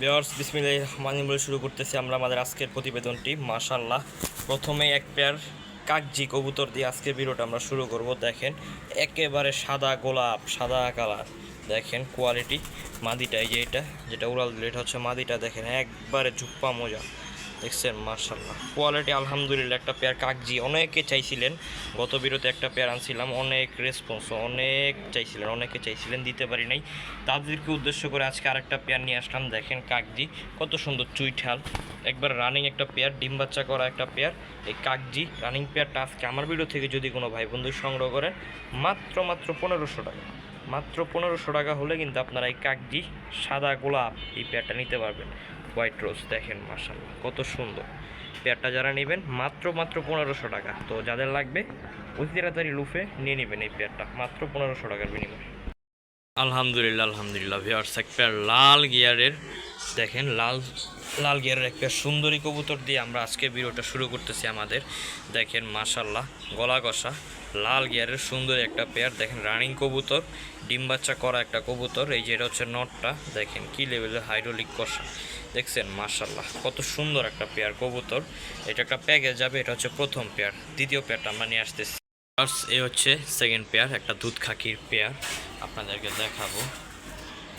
বিয়ার্স বিসমিল্লাহ রহমান বলে শুরু করতেছি আমরা আমাদের আজকের প্রতিবেদনটি। মাশাল্লাহ প্রথমে এক পেয়ার কাকজি কবুতর দিয়ে আজকের ভিডিওটা আমরা শুরু করব। দেখেন, একেবারে সাদা গোলাপ, সাদা কালার। দেখেন কোয়ালিটি মাদিটা এই যে এটা, যেটা উড়াল দিল, এটা হচ্ছে মাদিটা। দেখেন, একবারে ঝুপ্পা মজা। দেখছেন মার্শাল্লাহ কোয়ালিটি আলহামদুলিল্লাহ, একটা পেয়ার কাকজি। অনেকে চাইছিলেন, গত বিরতে একটা পেয়ার আনছিলাম, অনেক রেসপন্স অনেক চাইছিলেন, অনেকে চাইছিলেন, দিতে পারি নাই। তাদেরকে উদ্দেশ্য করে আজকে আরেকটা পেয়ার নিয়ে আসলাম, দেখেন কাকজি, কত সুন্দর চুইঠাল। একবার রানিং একটা পেয়ার ডিম বাচ্চা করা একটা পেয়ার এই কাকজি রানিং পেয়ারটা আজকে আমার ভিডিও থেকে যদি কোনো ভাই বন্ধু সংগ্রহ করেন মাত্র মাত্র পনেরোশো টাকা। মাত্র পনেরোশো টাকা হলে কিন্তু আপনারা এই কাকজি সাদা গোলাপ এই পেয়ারটা নিতে পারবেন। হোয়াইট রোজ দেখেন মার্শাল্লাহ কত সুন্দর। পেয়ারটা যারা নেবেন, মাত্র মাত্র পনেরোশো টাকা। তো যাদের লাগবে অতি তাড়াতাড়ি লুফে নিয়ে নেবেন এই পেয়ারটা, মাত্র পনেরোশো টাকার বিনিময়ে। আলহামদুলিল্লাহ আলহামদুলিল্লাহ ভিওর্স এক পেয়ার লাল গিয়ারের, দেখেন, লাল লাল গিয়ারের এক পেয়ার সুন্দরী কবুতর দিয়ে আমরা আজকে ভিডিওটা শুরু করতেছি আমাদের। দেখেন মাশাল্লাহ গলা কষা, লাল গিয়ারের সুন্দর একটা পেয়ার, দেখেন রানিং কবুতর। ডিম বাচ্চা করা একটা কবুতর, এই যে এটা হচ্ছে নটটা। দেখেন কি লেভেলের হাইড্রোলিক কষা। দেখছেন? মাশাল্লাহ কত সুন্দর একটা পেয়ার কবুতর। এটা একটা প্যাকেজ যাবে, এটা হচ্ছে প্রথম পেয়ার দ্বিতীয় পেয়ারটা আমরা নিয়ে আসতেছি। ফার্স্ট এ হচ্ছে সেকেন্ড পেয়ার একটা দুধ খাকির পেয়ার আপনাদেরকে দেখাবো।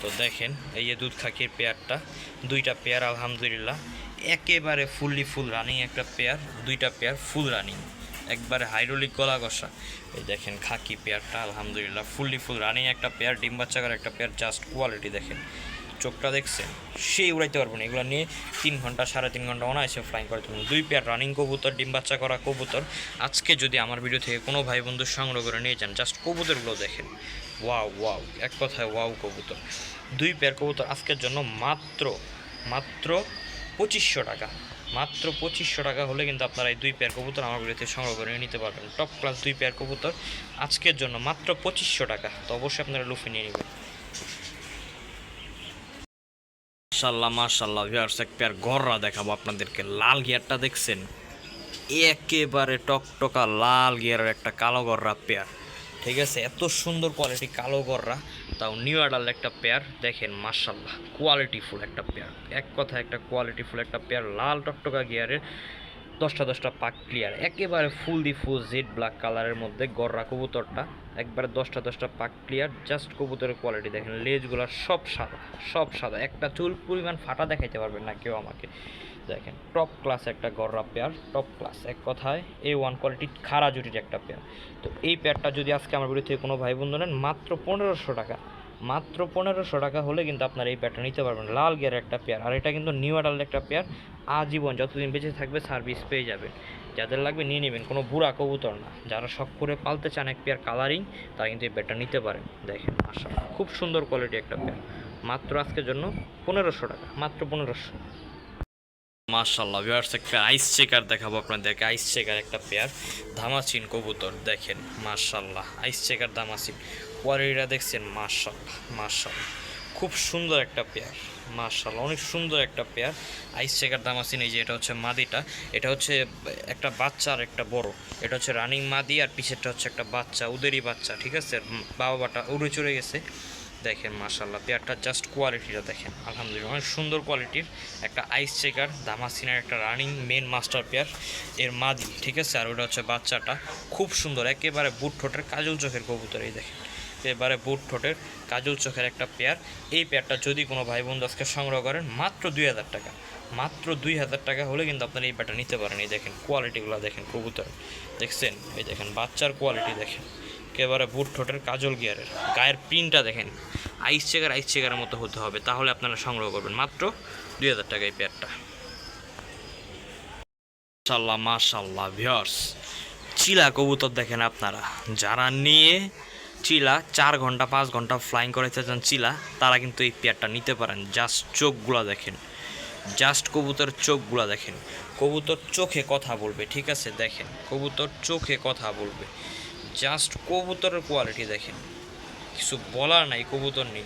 তো দেখেন, এই যে দুধ খাকির পেয়ারটা দুইটা পেয়ার আলহামদুলিল্লাহ। একেবারে ফুললি ফুল রানিং একটা পেয়ার দুইটা পেয়ার ফুল রানিং একবারে হাইড্রোলিক গলা কষা এই দেখেন খাকি পেয়ারটা, আলহামদুলিল্লাহ ফুললি ফুল রানিং একটা পেয়ার, ডিম বাচ্চা করা একটা পেয়ার জাস্ট কোয়ালিটি দেখেন। চোখটা দেখছেন, সেই উড়াইতে পারব না, এগুলো নিয়ে তিন ঘণ্টা, সাড়ে তিন ঘণ্টা অনায়াসে ফ্লাইং করতে পারব দুই পেয়ার রানিং কবুতর, ডিম বাচ্চা করা কবুতর। আজকে যদি আমার ভিডিও থেকে কোনো ভাই বন্ধু সংগ্রহ করে নিয়ে যান জাস্ট কবুতরগুলো দেখেন। ওয়াও ওয়াও এক কথায় ওয়াও কবুতর। দুই পেয়ার কবুতর আজকের জন্য মাত্র মাত্র পঁচিশশো টাকা। মাত্র পঁচিশশো টাকা হলে কিন্তু আপনারা এই দুই পেয়ার কবুতর আমার ভিডিওতে সংগ্রহ করে নিতে পারবেন। টপ ক্লাস দুই পেয়ার কবুতর আজকের জন্য মাত্র পঁচিশশো টাকা। তো অবশ্যই আপনারা লুফে নিয়ে নেবেন। মাশাল্লাহ মাশাল্লাহ ভিউয়ার্স এক পেয়ার গররা দেখাবো আপনাদেরকে। লাল গিয়ারটা দেখছেন? একেবারে টকটকা লাল গিয়ারের একটা কালো গররা পেয়ার ঠিক আছে? এত সুন্দর কোয়ালিটি কালো গররা তাও নিউ আডাল একটা পেয়ার দেখেন মাশাল্লাহ কোয়ালিটিফুল একটা পেয়ার এক কথা একটা কোয়ালিটিফুল একটা পেয়ার লাল টকটকা গিয়ারের দশটা দশটা পাক ক্লিয়ার একেবারে ফুল দি ফুল জেড ব্ল্যাক কালারের মধ্যে গররা কবুতরটা, একবারে দশটা দশটা পাক ক্লিয়ার জাস্ট কবুতরের কোয়ালিটি দেখেন, লেজগুলো সব সাদা সব সাদা। একটা চুল পরিমাণ ফাটা দেখাইতে পারবেন না কেউ আমাকে। দেখেন টপ ক্লাস একটা গররা পেয়ার টপ ক্লাস এক কথায় এ ওয়ান কোয়ালিটি খাড়া জুটির একটা পেয়ার তো এই পেয়ারটা যদি আজকে আমার ভিডিও থেকে কোনো ভাই বন্ধু নেন, মাত্র পনেরোশো টাকা। মাত্র পনেরোশো টাকা হলে কিন্তু আপনারা এই পেয়ারটা নিতে পারবেন। লাল গিয়ারের একটা পেয়ার আর এটা কিন্তু নিউ আডাল একটা পেয়ার আজীবন যতদিন বেঁচে থাকবে সার্ভিস পেয়ে যাবেন। যাদের লাগবে নিয়ে নেবেন। কোনো বুড়া কবুতর না। যারা শখ করে পালতে চান এক পেয়ার কালারিং তারা কিন্তু এই পেয়ারটা নিতে পারেন। দেখেন আশা খুব সুন্দর কোয়ালিটি একটা পেয়ার মাত্র আজকের জন্য পনেরোশো টাকা। মাত্র পনেরোশো। মাশাল্লাহ ভিউয়ার্স একটা আইস চেকার দেখাবো আপনাদেরকে। আইস চেকার একটা পেয়ার ধামাচিন কবুতর, দেখেন মাশাল্লাহ আইস চেকার ধামাচিন কোয়ালিটিটা দেখছেন মাশাল্লাহ মাশাল্লাহ খুব সুন্দর একটা পেয়ার মাশাল্লাহ অনেক সুন্দর একটা পেয়ার আইস চেকার দামাসিন এই যে এটা হচ্ছে মাদিটা, এটা হচ্ছে একটা বাচ্চা আর একটা বড়। এটা হচ্ছে রানিং মাদি, আর পিছেরটা হচ্ছে একটা বাচ্চা উদেরই বাচ্চা, ঠিক আছে? বাবা বাটা উড়ে চড়ে গেছে। দেখেন মাশাল্লাহ পেয়ারটা জাস্ট কোয়ালিটিটা দেখেন, আলহামদুলিল্লাহ, অনেক সুন্দর কোয়ালিটির একটা আইস চেকার দামাসিনের একটা রানিং মেন মাস্টার পেয়ার, এর মাদি, ঠিক আছে? আর ওটা হচ্ছে বাচ্চাটা, খুব সুন্দর, একেবারে বুট ঠোঁটের, কাজল চোখের কবুতর, এই দেখেন, এবারে বুট ঠোঁটের, কাজল চোখের একটা পেয়ার, এই পেয়ারটা যদি কোনো ভাই বন্ধু আজকে সংগ্রহ করেন, মাত্র দুই হাজার টাকা, মাত্র দুই হাজার টাকা হলে কিন্তু আপনারা এই পেয়ারটা নিতে পারেন, এই দেখেন কোয়ালিটিগুলো দেখেন, কবুতর, দেখছেন? এই দেখেন, বাচ্চার কোয়ালিটি দেখেন। একেবারে বুট ঠোঁটের কাজল গিয়ারের। গায়ের প্রিন্টটা দেখেন আইস চেকার আইস চেকারের মতো হতে হবে, তাহলে আপনারা সংগ্রহ করবেন। মাত্র দুই হাজার টাকা এই পেয়ারটা মাশাল্লাহ মাশাল্লাহ ভিউয়ার্স চিলা কবুতর দেখেন আপনারা। যারা নিয়ে চিলা চার ঘণ্টা, পাঁচ ঘণ্টা ফ্লাইং করাইতে চান চিলা, তারা কিন্তু এই পেয়ারটা নিতে পারেন। জাস্ট চোখগুলা দেখেন জাস্ট কবুতর চোখগুলা দেখেন। কবুতর চোখে কথা বলবে, ঠিক আছে? দেখেন, কবুতর চোখে কথা বলবে। জাস্ট কবুতরের কোয়ালিটি দেখেন। কিছু বলার নাই, কবুতর নেই।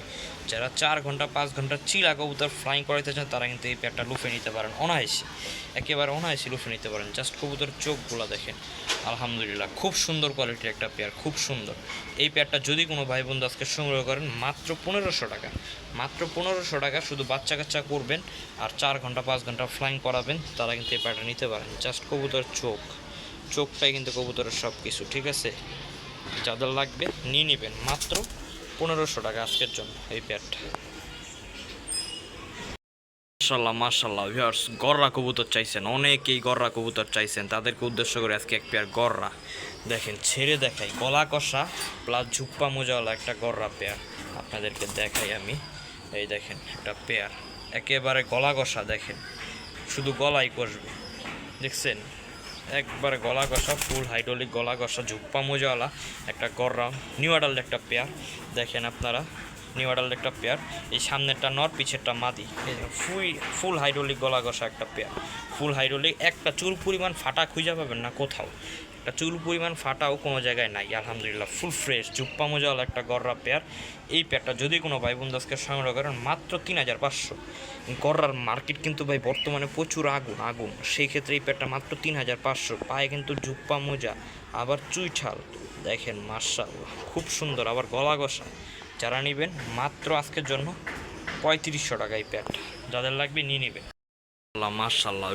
যারা চার ঘণ্টা, পাঁচ ঘণ্টা চিলা কবুতর ফ্লাইং করাইতে চান, তারা কিন্তু এই পেয়ারটা লুফে নিতে পারেন। অনায়াসে, একেবারে অনায়াসে লুফে নিতে পারেন। জাস্ট কবুতর চোখগুলো দেখেন। আলহামদুলিল্লাহ, খুব সুন্দর কোয়ালিটির একটা পেয়ার খুব সুন্দর। এই পেয়ারটা যদি কোনো ভাই বন্ধু আজকে সংগ্রহ করেন, মাত্র পনেরোশো টাকা। মাত্র পনেরোশো টাকা শুধু বাচ্চা কাচ্চা করবেন আর চার ঘণ্টা, পাঁচ ঘণ্টা ফ্লাইং করাবেন, তারা কিন্তু এই পেয়ারটা নিতে পারেন। জাস্ট কবুতর চোখ। চোখটাই কিন্তু কবুতরের সব কিছু ঠিক আছে? যাদের লাগবে নিয়ে নেবেন। মাত্র পনেরোশো টাকা আজকের জন্য এই পেয়ারটা মাশাল্লাহ মাশাল্লাহ ভিউয়ার্স গররা কবুতর চাইছেন। অনেকেই গররা কবুতর চাইছেন। তাদেরকে উদ্দেশ্য করে আজকে এক পেয়ার গররা। দেখেন, ছেড়ে দেখাই। গলা কষা প্লাস ঝুপ্পা মোজাওয়ালা একটা গররা পেয়ার আপনাদেরকে দেখাই আমি। এই দেখেন, একটা পেয়ার একেবারে গলা কষা, দেখেন। শুধু গলাই কষবে। দেখছেন? একবারে গলা কষা ফুল হাইড্রোলিক গলা কষা ঝুপ্পা মোজাওয়ালা একটা গররা নিউ আডাল্ট একটা পেয়ার দেখেন আপনারা নিউ আডাল্ট একটা পেয়ার এই সামনেরটা নর, পিছেরটা মাদি ফুল ফুল হাইড্রোলিক গলা কষা একটা পেয়ার ফুল হাইড্রোলিক একটা চুল পরিমাণ ফাটা খুঁজে পাবেন না কোথাও। একটা চুল পরিমাণ ফাটাও কোনো জায়গায় নাই। আলহামদুলিল্লাহ ফুল ফ্রেশ জুপ্পা মোজাওয়ালা একটা গররা পেয়ার। এই পেয়ারটা যদি কোনো ভাই বন্ধু আজকে সংগ্রহ করেন, মাত্র তিন হাজার পাঁচশো। গররার মার্কেট কিন্তু ভাই বর্তমানে প্রচুর আগুন আগুন। সেই ক্ষেত্রে এই পেয়ারটা মাত্র তিন হাজার পাঁচশো। পায়ে কিন্তু জুপ্পা মোজা, আবার চুইঠাল দেখেন মার্শাল্লাহ খুব সুন্দর, আবার গলা গসা যারা নেবেন, মাত্র আজকের জন্য পঁয়ত্রিশশো টাকা এই প্যাডটা যাদের লাগবে নিয়ে নেবেন।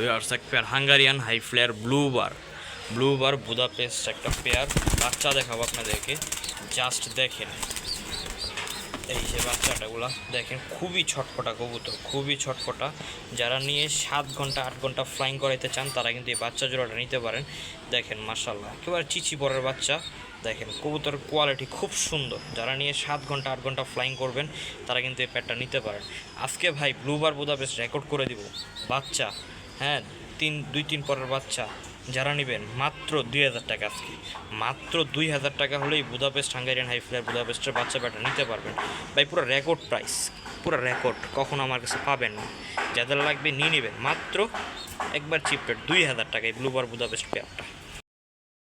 ভিউয়ার্স এক pair Hungarian high flier blue bar. Blue bar Budapest একটা পেয়ার বাচ্চা দেখাবো আপনাদেরকে। জাস্ট দেখেন। এই যে বাচ্চাটাগুলা দেখেন, খুবই ছটপটা কবুতর, খুবই ছটপটা যারা নিয়ে সাত ঘণ্টা, আট ঘণ্টা ফ্লাইং করাইতে চান, তারা কিন্তু এই বাচ্চা জোড়াটা নিতে পারেন। দেখেন মার্শাল্লাহ একেবারে চিচি পরের বাচ্চা। দেখেন, কবুতরের কোয়ালিটি খুব সুন্দর। যারা নিয়ে সাত ঘণ্টা, আট ঘণ্টা ফ্লাইং করবেন, তারা কিন্তু এই প্যাডটা নিতে পারেন। আজকে ভাই ব্লুবার বুদাপেস্ট রেকর্ড করে দিব। বাচ্চা হ্যাঁ তিন, দুই, তিন পরের বাচ্চা। যারা নেবেন, মাত্র দুই হাজার টাকা আজকে। মাত্র দুই হাজার টাকা হলেই বুদাপেস্ট হাঙ্গারিয়ান হাই ফ্লায়ার বুদাপেস্টের বাচ্চা ব্যাটা নিতে পারবেন। ভাই, পুরো রেকর্ড প্রাইস পুরো রেকর্ড, কখনো আমার কাছে পাবেন না। যাদের লাগবে নিয়ে নেবেন, মাত্র একবার চিপ দুই হাজার টাকায় ব্লুবার বুদাপেস্ট পেয়ারটা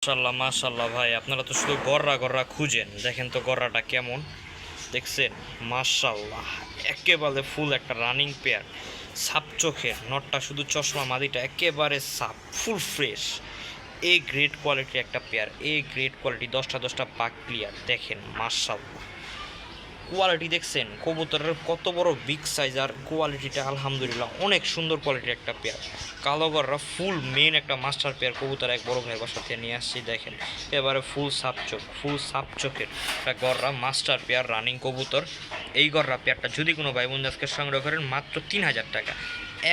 মাশাল্লাহ মাশাল্লাহ ভাই, আপনারা তো শুধু গররা গররা খুঁজেন। দেখেন তো গররাটা কেমন। দেখছেন? মাশাল্লাহ একেবারে ফুল একটা রানিং পেয়ার সাপ চোখে, নটটা শুধু চশমা, মাদিটা একেবারে সাপ ফুল ফ্রেশ এ গ্রেড কোয়ালিটির একটা পেয়ার এ গ্রেড কোয়ালিটি দশটা দশটা পাক ক্লিয়ার দেখেন, মাশাল্লাহ। কোয়ালিটি দেখছেন, কবুতরের কত বড় বিগ সাইজ আর কোয়ালিটিটা আলহামদুলিল্লাহ অনেক সুন্দর কোয়ালিটির একটা পেয়ার কালো গররা ফুল মেন একটা মাস্টার পেয়ার কবুতর এক বড় ভাইয়ের বাসা থেকে নিয়ে আসছি, দেখেন। এবারে ফুল সাপ চোখ ফুল সাপ চোখের একটা গররা মাস্টার পেয়ার রানিং কবুতর। এই গররা পেয়ারটা যদি কোনো ভাই বন্ধু সংগ্রহ করেন, মাত্র তিন হাজার টাকা।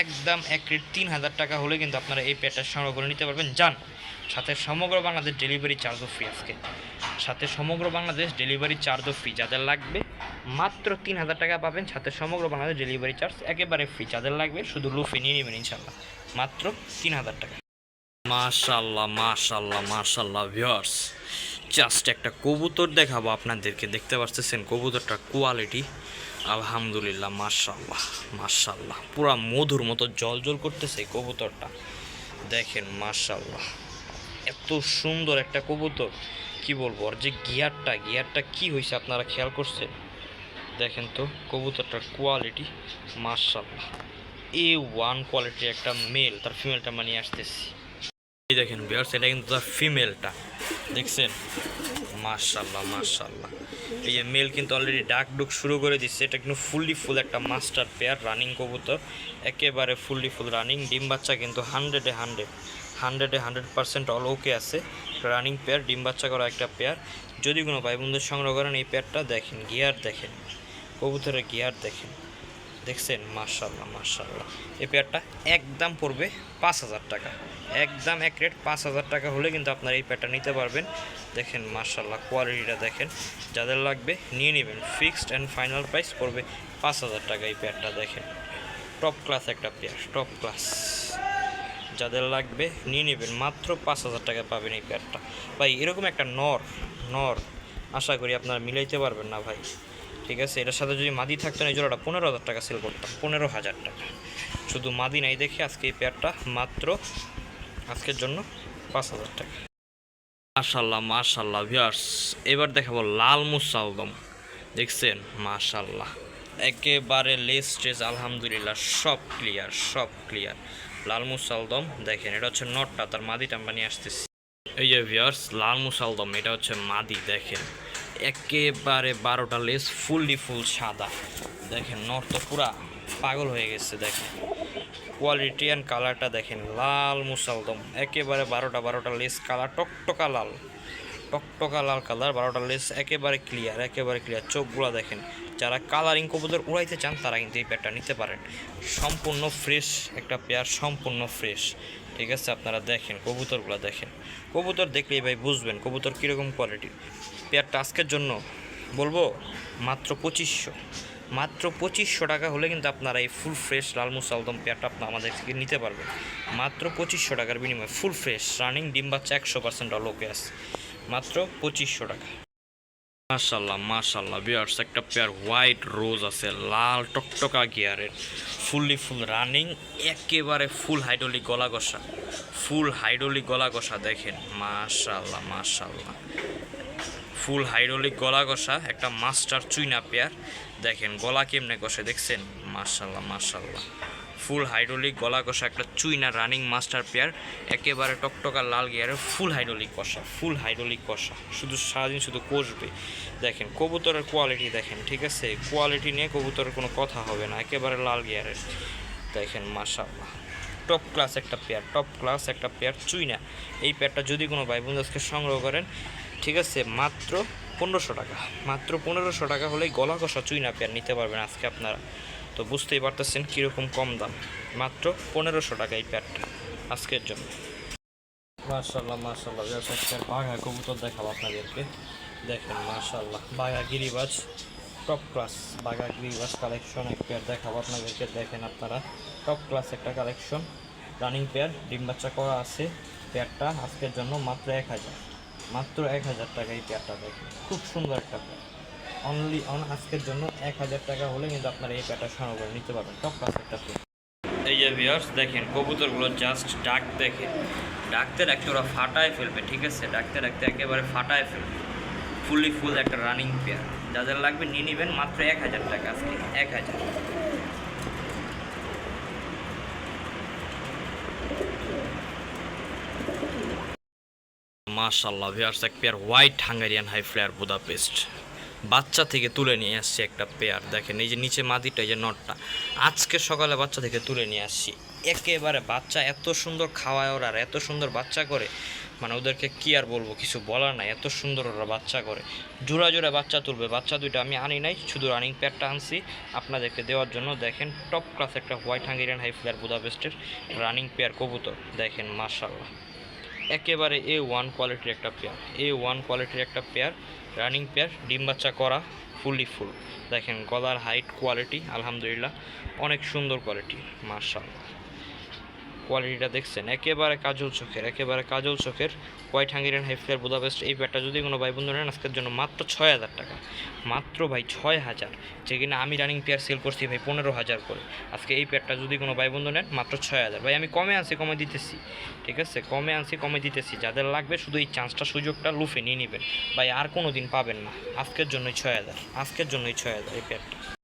একদম এক রেট তিন হাজার টাকা হলে কিন্তু আপনারা এই পেয়ারটা সংগ্রহ করে নিতে পারবেন। যান সাথে সমগ্র বাংলাদেশ ডেলিভারি চার্জও ফ্রি আজকে। সাথে সমগ্র বাংলাদেশ ডেলিভারি চার্জও ফ্রি যাদের লাগবে মাত্র তিন হাজার টাকা পাবেন, সাথে সমগ্র বাংলাদেশ ডেলিভারি চার্জ একেবারে ফ্রি যাদের লাগবে শুধু লুফে নিয়ে নেবেন ইনশাল্লাহ মাত্র তিন হাজার টাকা। মাশাল্লাহ মাশাল্লাহ মাশাল্লাহ ভিউয়ার্স জাস্ট একটা কবুতর দেখাবো আপনাদেরকে। দেখতে পাচ্ছেন কবুতরটার কোয়ালিটি আলহামদুলিল্লাহ মাশাল্লাহ মাশাল্লাহ পুরা মধুর মতো জল জল করতেছে কবুতরটা। দেখেন মাশাল্লাহ এত সুন্দর একটা কবুতর। কি বলব, আর যে গিয়ারটা গিয়ারটা কি হয়েছে আপনারা খেয়াল করছেন? দেখেন তো, কবুতরটার কোয়ালিটি মার্শাল্লাহ এ ওয়ান কোয়ালিটির একটা মেল তার ফিমেলটা মানিয়ে আসতেছি। এই দেখেন বিয়ার্স এটা কিন্তু তার ফিমেলটা দেখছেন? মার্শাল্লাহ মার্শাল্লাহ এই যে মেল কিন্তু অলরেডি ডাক ডুক শুরু করে দিচ্ছে। এটা কিন্তু ফুললি ফুল একটা মাস্টার পেয়ার রানিং কবুতর। একেবারে ফুললি ফুল রানিং ডিম বাচ্চা কিন্তু হান্ড্রেডে হান্ড্রেড হান্ড্রেডে হান্ড্রেড পার্সেন্ট অল ওকে আছে। রানিং পেয়ার, ডিম বাচ্চা করা একটা পেয়ার। যদি কোনো ভাই বন্ধুদের সংগ্রহ করেন এই পেয়ারটা, দেখেন, গিয়ার দেখেন, কবুতরের গিয়ার দেখেন। দেখছেন? মার্শাল্লাহ মার্শাল্লাহ এই পেয়ারটা একদম পড়বে পাঁচ হাজার টাকা। একদম এক রেট পাঁচ হাজার টাকা হলে কিন্তু আপনারা এই পেয়ারটা নিতে পারবেন। দেখেন মার্শাল্লাহ কোয়ালিটিটা দেখেন। যাদের লাগবে নিয়ে নেবেন। ফিক্সড অ্যান্ড ফাইনাল প্রাইস পড়বে পাঁচ হাজার টাকা এই পেয়ারটা, দেখেন। টপ ক্লাস একটা পেয়ার টপ ক্লাস যাদের লাগবে নিয়ে নেবেন। মাত্র পাঁচ হাজার টাকা পাবেন এই পেয়ারটা ভাই, এরকম একটা নর নর, আশা করি আপনারা মিলাইতে পারবেন না ভাই। ঠিক আছে? এটার সাথে যদি মাদি থাকতো না, এই জোড়াটা পনেরো হাজার টাকা সেল করতাম। পনেরো হাজার টাকা। শুধু মাদি নাই দেখে আজকে এই পেয়ারটা মাত্র আজকের জন্য পাঁচ হাজার টাকা। মাশাল্লাহ মাশাল্লাহ ভিয়ার্স এবার দেখাবো লাল মুসাউদম দেখছেন? মাশাল্লাহ। একেবারে লেস আলহামদুলিল্লাহ, সব ক্লিয়ার সব ক্লিয়ার লাল মুসালদম, দেখেন, এটা হচ্ছে নটটা, তার মাদিটা আমরা নিয়ে আসতেছি। এই যে ভিয়ার্স লাল মুসালদম, এটা হচ্ছে মাদি, দেখেন। একেবারে বারোটা লেস ফুললি ফুল সাদা। দেখেন, নট তো পুরা পাগল হয়ে গেছে, দেখেন। কোয়ালিটি অ্যান্ড কালারটা দেখেন, লাল মুসালদম। একেবারে বারোটা বারোটা লেস কালার টকটকা লাল। টকটকা লাল কালার, বারোটা লেস একেবারে ক্লিয়ার একেবারে ক্লিয়ার চোখগুলো দেখেন, যারা কালারিং কবুতর উড়াইতে চান, তারা কিন্তু এই পেয়ারটা নিতে পারেন। সম্পূর্ণ ফ্রেশ একটা পেয়ার সম্পূর্ণ ফ্রেশ ঠিক আছে, আপনারা দেখেন, কবুতরগুলো দেখেন। কবুতর দেখলেই ভাই বুঝবেন, কবুতর কীরকম কোয়ালিটির পেয়ারটা আজকের জন্য বলব, মাত্র পঁচিশশো। মাত্র পঁচিশশো টাকা হলে কিন্তু আপনারা এই ফুল ফ্রেশ লাল মুসালদম পেয়ারটা আপনার আমাদের থেকে নিতে পারবেন। মাত্র পঁচিশশো টাকার বিনিময়ে ফুল ফ্রেশ রানিং ডিম বাচ্চা একশো পার্সেন্ট লোকে আছে। মাত্র পঁচিশশো টাকা। মাশাল্লাহ মাশাল্লাহ বিয়ার্স একটা পেয়ার হোয়াইট রোজ আছে, লাল টকটকা গিয়ারের ফুললি ফুল রানিং একেবারে ফুল হাইড্রোলিক গলা কষা ফুল হাইড্রোলিক গলা কষা দেখেন, মাশাল্লাহ মাশাল্লাহ। ফুল হাইড্রোলিক গলা কষা একটা মাস্টার চুইনা পেয়ার দেখেন গলা কেমনে কষে দেখছেন? মাশাল্লাহ মাশাল্লাহ। ফুল হাইড্রোলিক গলা কষা একটা চুইনা, রানিং মাস্টার পেয়ার, একেবারে টকটকা লাল গিয়ারের ফুল হাইড্রোলিক কষা, ফুল হাইড্রোলিক কষা। শুধু সারাদিন শুধু কষবে। দেখেন, কবুতরের কোয়ালিটি দেখেন, ঠিক আছে? কোয়ালিটি নিয়ে কবুতরের কোনো কথা হবে না, একেবারে লাল গিয়ারের দেখেন মাশাল্লাহ টপ ক্লাস একটা পেয়ার টপ ক্লাস একটা পেয়ার, চুইনা। এই পেয়ারটা যদি কোনো ভাই বন্ধু আজকে সংগ্রহ করেন, ঠিক আছে, মাত্র পনেরোশো টাকা। মাত্র পনেরোশো টাকা হলেই গলা কষা চুইনা পেয়ার নিতে পারবেন আজকে আপনারা। তো বুঝতেই পারতেছেন কীরকম কম দাম। মাত্র পনেরোশো টাকা এই পেয়ারটা আজকের জন্য। মার্শাল্লাহ মার্শাল্লাহ একটা বাঘা কবুতর দেখাবো আপনাদেরকে। দেখেন মার্শাল্লাহ বাঘা গিরিবাজ টপ ক্লাস বাঘা গিরিবাজ কালেকশন এক পেয়ার দেখাবো আপনাদেরকে। দেখেন আপনারা টপ ক্লাস একটা কালেকশন রানিং পেয়ার ডিম বাচ্চা করা আছে পেয়ারটা আজকের জন্য মাত্র এক হাজার। মাত্র এক হাজার টাকা এই পেয়ারটা দেখেন। খুব সুন্দর একটা পেয়ার অনলি অন আজকের জন্য এক হাজার টাকা হলে কিন্তু আপনারা এই পেয়ারটা সংগ্রহ করে নিতে পারবেন। টপ ক্লাস একটা এই যে ভিউয়ার্স দেখেন, কবুতরগুলো জাস্ট ডাক দেখে। ডাকতে ডাকতে ওরা ফাটায় ফেলবে, ঠিক আছে? ডাকতে ডাকতে একেবারে ফাটায় ফেলবে। ফুলি ফুল একটা রানিং পেয়ার যাদের লাগবে নিয়ে নেবেন, মাত্র এক হাজার টাকা আজকে, এক হাজার। মাশাল্লাহ ভিউয়ার্স এক pair white Hungarian high flier Budapest বাচ্চা থেকে তুলে নিয়ে আসছি একটা পেয়ার দেখেন, এই যে নিচে মাদিটা এই যে নটটা আজকে সকালে বাচ্চা থেকে তুলে নিয়ে আসছি। একেবারে বাচ্চা এত সুন্দর খাওয়ায় ওরা এত সুন্দর বাচ্চা করে। মানে ওদেরকে কি আর বলব, কিছু বলার নাই। এত সুন্দর ওরা বাচ্চা করে। জোড়া জোড়া বাচ্চা তুলবে। বাচ্চা দুইটা আমি আনি নাই, শুধু রানিং প্যাডটা আনছি। আপনাদেরকে দেওয়ার জন্য দেখেন টপ ক্লাস একটা হোয়াইট হাঙ্গেরিয়ান হাই ফ্লেয়ার বুদাপেস্টের রানিং পেয়ার কবুতর। দেখেন মার্শাল্লাহ একেবারে এ ওয়ান কোয়ালিটির একটা পেয়ার এ ওয়ান কোয়ালিটির একটা পেয়ার রানিং পেয়ার, ডিম বাচ্চা করা, ফুললি ফুল। দেখেন, গলার হাইট কোয়ালিটি আলহামদুলিল্লাহ, অনেক সুন্দর কোয়ালিটি মার্শাল কোয়ালিটিটা দেখছেন, একেবারে কাজল চোখের, একেবারে কাজল চোখের হোয়াইট হাঙ্গেরিয়ান হাইফেয়ার বুদাপেস্ট এই পেয়ারটা যদি কোনো ভাই বন্ধু নেন, আজকের জন্য মাত্র ছয় হাজার টাকা। মাত্র ভাই ছয় হাজার। যে কিনা আমি রানিং পেয়ার সেল করছি ভাই পনেরো হাজার করে। আজকে এই পেয়ারটা যদি কোনো ভাই বন্ধু নেন, মাত্র ছয় হাজার। ভাই আমি কমে আনছি, কমে দিতেছি। ঠিক আছে? কমে আনছি, কমে দিতেছি। যাদের লাগবে শুধু এই চান্সটা সুযোগটা লুফে নিয়ে নেবেন। ভাই আর কোনো দিন পাবেন না। আজকের জন্যই ছয় হাজার। আজকের জন্যই ছয় হাজার এই পেয়ারটা